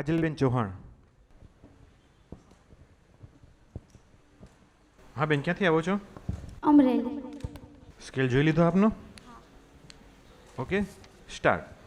કાજલબેન ચૌહાણ. હા બેન ક્યાંથી આવો છો? અમરેલી. સ્કેલ જોઈ લીધો આપનો? Okay start.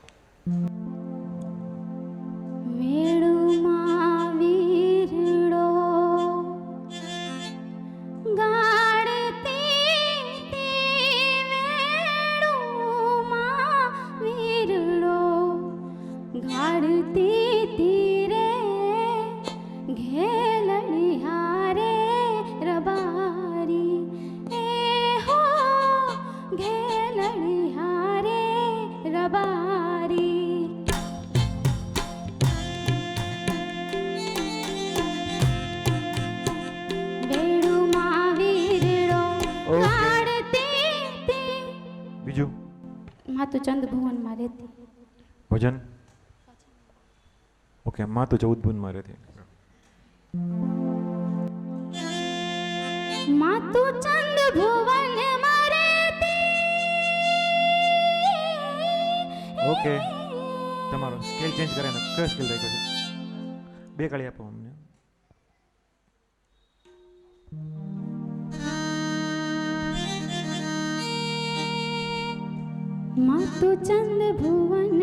માતું ચંદ ભુવનમાં રહેતી. ભજન? ઓકે માં તો ચૌદ ભુવનમાં રહેતી. માતું ચંદ ભુવનમાં રહેતી. ઓકે તમારો સ્કેલ ચેન્જ કરે ને કયો સ્કેલ રાખ્યો છે? બે કાળી આપો અમને. માતું ચંદ भुवन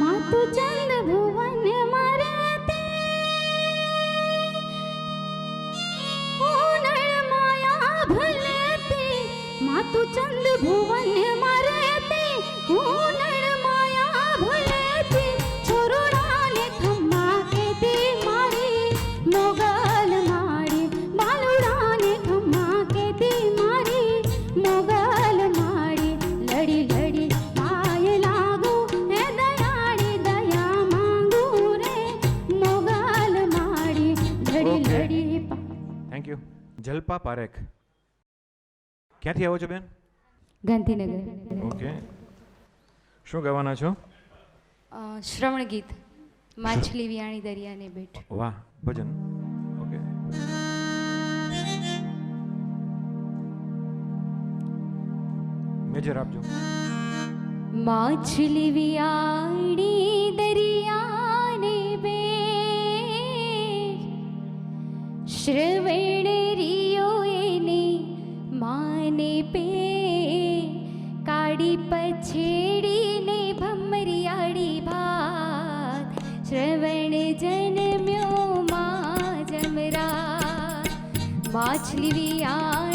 માતું चंद भुवन રહેતી ઉનળમાં આભ લેતી चंद भुवन ભુવનમાં થેન્ક યુ. જલપા પારેખ. ક્યાંથી આવો છો બેન? ગાંધીનગર. ઓકે. શું ગાવાના છો? શ્રવણ ગીત. માછલી વિયાણી દરિયાને બેઠ વાહ ભજન. ઓકે. મેજર આપજો. માછલી વિયાણી દરિયાને બેઠ શ્રવણ માને પે કાળી પછેડીને ભમરિયાળી ભાત. શ્રવણ જન્મ્યો માં જમરા માછલી વિયાણી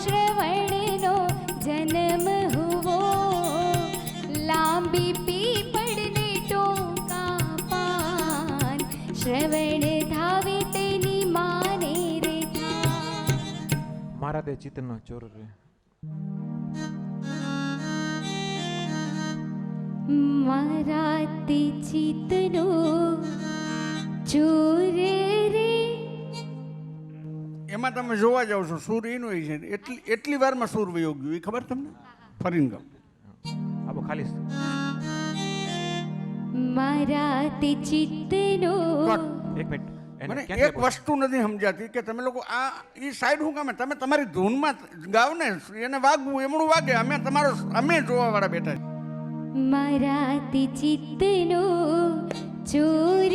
શ્રવણનો જન્મ હુવો લાંબી પીપળને ટોકા પાન શ્રવણ ધાવે તેની માને રે મારા તે ચિત્તનો ચોર રે. મારા તે ચિતનો ચોર રે એમાં તમે જોવા જાવ છો સૂર એનો એ છે એટલી એટલી વારમાં સૂર વયો ગયું એ ખબર તમને? ફરીને કહું. આપો ખાલી મારા તે ચિત્તનો એક મિનિટ. મને એક વસ્તુ નથી સમજાતી કે તમે લોકો આ એ સાઈડ હું કામે તમે તમારી ધૂનમાં ગાવ ને એને વાગવું એમણું વાગે અમે તમારો અમે જોવા વાળા બેઠા. મારા તે ચિત્તનો ચોર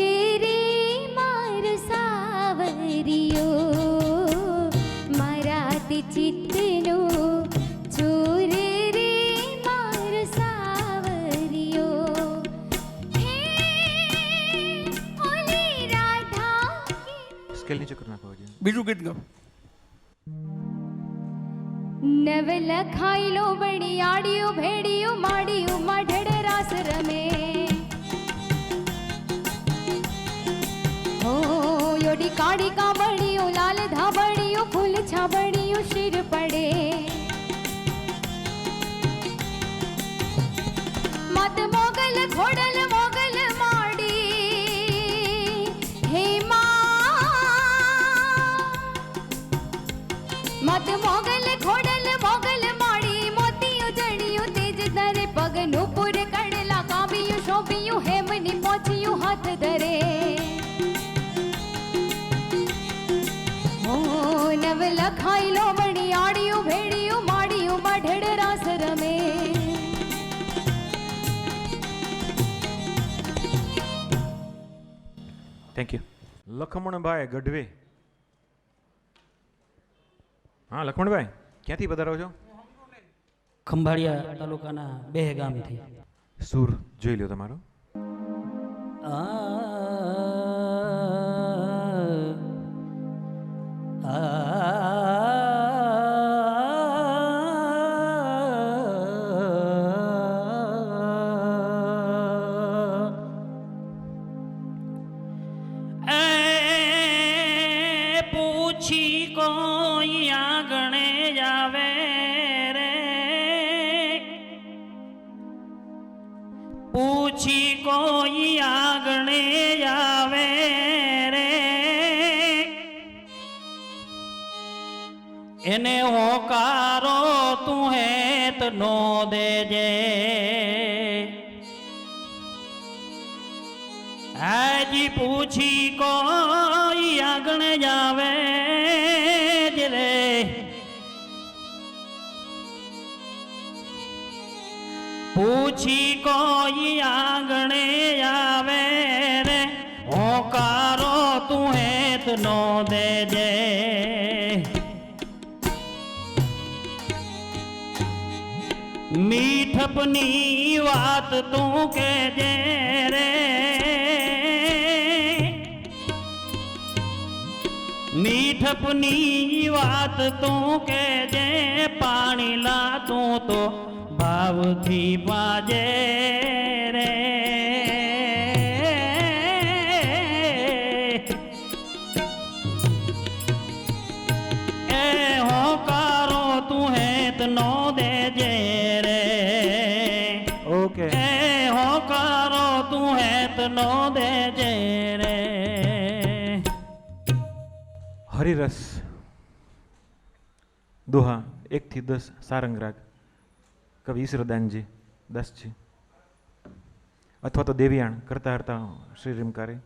ચિત્તનો ચોર રે માર સાવરિયો હે ઓલી રાધા કે સ્કેલ નીચે કરી નાખો બીજું ગીત ગાવ નવ લખાયેલો બણિયાડિયું ભેડિયું માડિયું માઢડે રાસ રમે હો યોડી કાળી કાબડિયું લાલ મોગલ ખોડલ મોગલ માડી મોતિયું જણિયું તેજ ધરે. પગનું પુર કડલા કાવ્યું શોભિયું હેમની પહોંચ્યું હાથ ધરે. નવ લખાઈ લો બણી આડિયું ભેડિયું માડિયું માઢડ રાસ રમે. Thank you Lakhmanbhai Gadhvi. હા લખમણભાઈ ક્યાંથી પધારો છો ખંભાળિયા તાલુકાના બે ગામથી સૂર જોઈ લ્યો તમારો આ આ એ પૂછી કોઈ આગણે જાવે રે પૂછી કોઈ આગણે આવે રે એને હોકારો તું હેત નો દેજે હાજી પૂછી કોઈ પૂછી કોઈ આંગણે આવે રે હોકારો તું હેત નો દેજે મીઠપની વાત તું કેજે રે, મીઠપની વાત તું કેજે પાણી લા તું તો ભાવથી બાજે રે. એ હોકારો તું હેત નો દેજે રે. ઓકે. એ હોકારો તું હેત નો દેજે રે. હરિરસ. દોહા એકથી દસ સારંગ રાગ કવિ ઈશ્વરદાનજી દાસજી. અથવા તો દેવિયાણ કરતા હરતા શ્રી રીમકારે.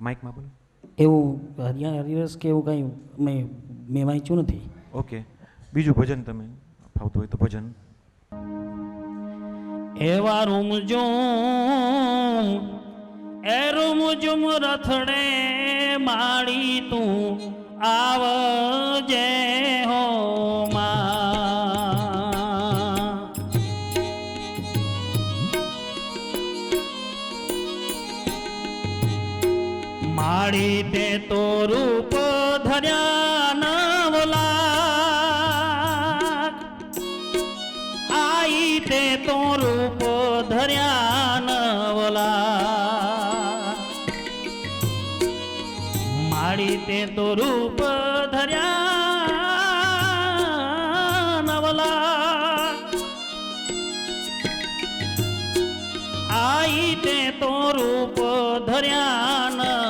માઇકમાં બોલો. એવું હરિયાણા હરિરસ કે એવું કંઈ મેં મેં વાંચ્યું નથી. ઓકે. બીજું ભજન તમે ફાવતું હોય તો ભજન. એવા રૂમજુમ એ રૂમજુમ રથડે માળી તું આવજે. તે તો રૂપ ધર્યા